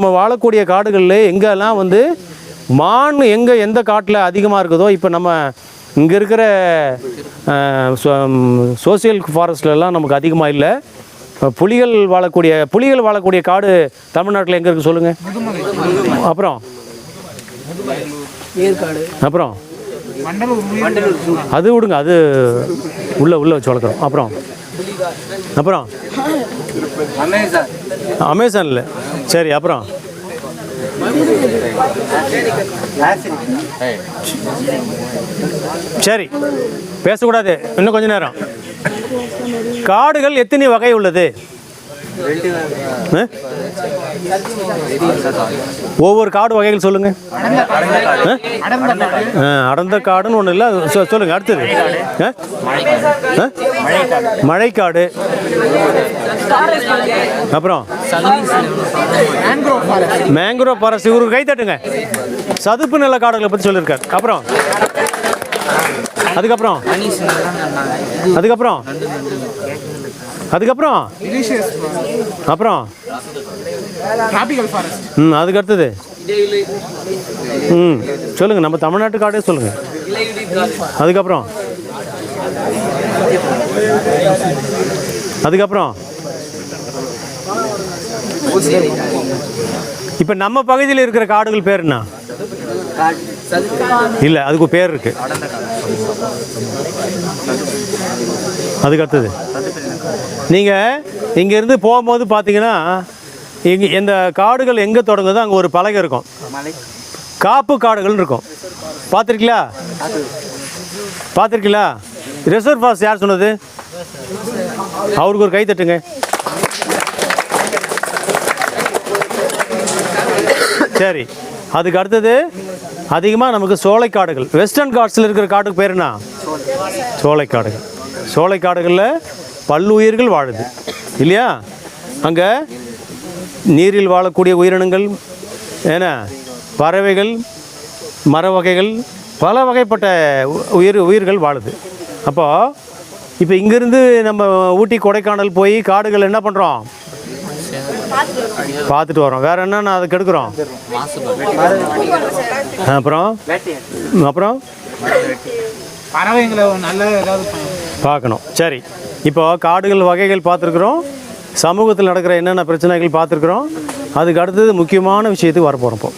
நம்ம வாழக்கூடிய காடுகளில் எங்கெல்லாம் வந்து மான் எங்கே எந்த காட்டில் அதிகமாக இருக்குதோ இப்போ நம்ம இங்கே இருக்கிற சோசியல் ஃபாரஸ்ட்லலாம் நமக்கு அதிகமாக இல்லை. புலிகள் வாழக்கூடிய புலிகள் வாழக்கூடிய காடு தமிழ்நாட்டில் எங்கே இருக்குது சொல்லுங்கள் அப்புறம்? அப்புறம்? அது விடுங்க அது உள்ள உள்ள வச்சு வளர்க்குறோம். அப்புறம்? அப்புறம்? அமேசானில். சரி அப்புறம்? சரி பேசக்கூடாது. இன்னும் கொஞ்ச நேரம். காடுகள் எத்தனை வகை உள்ளது? ஒவ்வொரு காடு வகைகள் சொல்லுங்க. அடர்ந்த காடுன்னு ஒன்றும் இல்லை சொல்லுங்க அடுத்தது. ஆ? ஆ? மழைக்காடு. அப்புறம்? மேங்க்ரோவ் ஃபாரஸ்ட் இவருக்கு கை தட்டுங்க. சதுப்பு நில காடுகளை பற்றி சொல்லியிருக்காரு. அப்புறம்? அதுக்கப்புறம்? அதுக்கப்புறம்? அதுக்கப்புறம்? அப்புறம்? ம் அதுக்கு அடுத்தது. ம் சொல்லுங்கள் நம்ம தமிழ்நாட்டு காடே சொல்லுங்கள் அதுக்கப்புறம்? அதுக்கப்புறம்? இப்போ நம்ம பகுதியில் இருக்கிற காடுகள் பேர் என்ன? இல்லை அதுக்கு பேர் இருக்கு. அதுக்கு அடுத்தது. நீங்கள் இங்கேருந்து போகும்போது பார்த்தீங்கன்னா இங்கே இந்த காடுகள் எங்கே தொடங்குதோ அங்கே ஒரு பலகை இருக்கும். காப்பு காடுகள்னு இருக்கும். பார்த்துருக்கீங்களா பார்த்துருக்கீங்களா ரிசர்வ் ஃபாரஸ்ட் யார் சொன்னது? அவருக்கு ஒரு கை தட்டுங்க. சரி. அதுக்கு அடுத்தது அதிகமாக நமக்கு சோலைக்காடுகள் வெஸ்டர்ன் காட்ஸில் இருக்கிற காட்டுக்கு பேர் என்ன? சோலைக்காடுகள் சோலைக்காடுகளில் பல்லுயிர்கள் வாழுது. இல்லையா? அங்கே நீரில் வாழக்கூடிய உயிரினங்கள் என்ன? பறவைகள் மர வகைகள் பல வகைப்பட்ட உயிர் உயிர்கள் வாழுது. அப்போது இப்போ இங்கேருந்து நம்ம ஊட்டி கொடைக்கானல் போய் காடுகள் என்ன பண்ணுறோம் பார்த்துட்டு வரோம். வேற என்னென்ன அதுக்கு எடுக்கிறோம்? அப்புறம்? அப்புறம். பார்க்கணும். சரி. இப்போ காடுகள் வகைகள் பார்த்துருக்குறோம். சமூகத்தில் நடக்கிற என்னென்ன பிரச்சனைகள் பார்த்துருக்குறோம். அதுக்கு அடுத்தது முக்கியமான விஷயத்துக்கு வரப்போகிறோம் இப்போ.